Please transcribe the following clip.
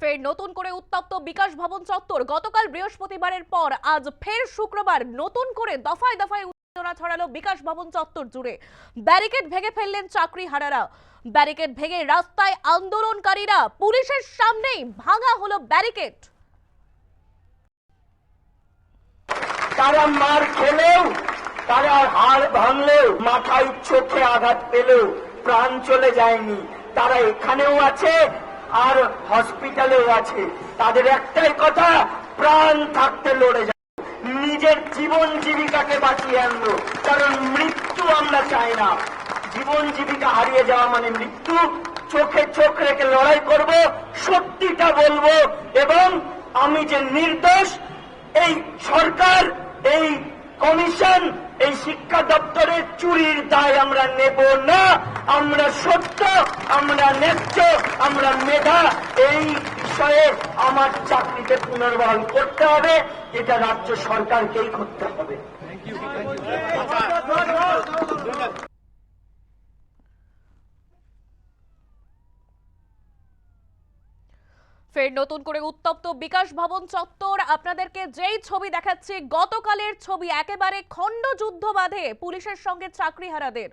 ফের নতুন করে উত্তপ্ত বিকাশ ভবন চত্বর। গতকাল বৃহস্পতিবারের পর আজ ফের শুক্রবার নতুন করে দফায় দফায় উত্তেজনা ছড়ালো বিকাশ ভবন চত্বর জুড়ে। ব্যারিকেড ভেঙে ফেললেন চাকরি হারারা। ব্যারিকেড ভেঙে রাস্তায় আন্দোলনকারীরা পুলিশের সামনেই ভাঙা হলো ব্যারিকেড। তারা মার খেলেও, তারা হাড় ভাঙলেও, মাথায় চোখে আঘাত পেলেও, প্রাণ চলে যায়নি। তারা এখানেও আছে আর হসপিটালেও আছে। তাদের একটাই কথা, প্রাণ থাকতে লড়ে যায় নিজের জীবন জীবিকাকে বাঁচিয়ে আনলো, কারণ মৃত্যু আমরা চাই না। জীবন জীবিকা হারিয়ে যাওয়া মানে মৃত্যু। চোখে চোখ রেখে লড়াই করব, সত্যিটা বলব, এবং আমি যে নির্দোষ, এই সরকার, এই কমিশন, এই শিক্ষা দপ্তরের চুরির দায় আমরা নেব না। আমরা সত্য, আমরা ন্যায্য, আমরা মেধা, এই বিষয়ে আমার চাকরিতে পুনর্বহাল করতে হবে এটা রাজ্য সরকারকেই করতে হবে। ফের নতুন করে উত্তপ্ত বিকাশ ভবন চত্বর। আপনাদেরকে যেই ছবি দেখাচ্ছি, গতকালের ছবি একেবারে খণ্ড যুদ্ধ বাঁধে পুলিশের সঙ্গে চাকরিহারাদের।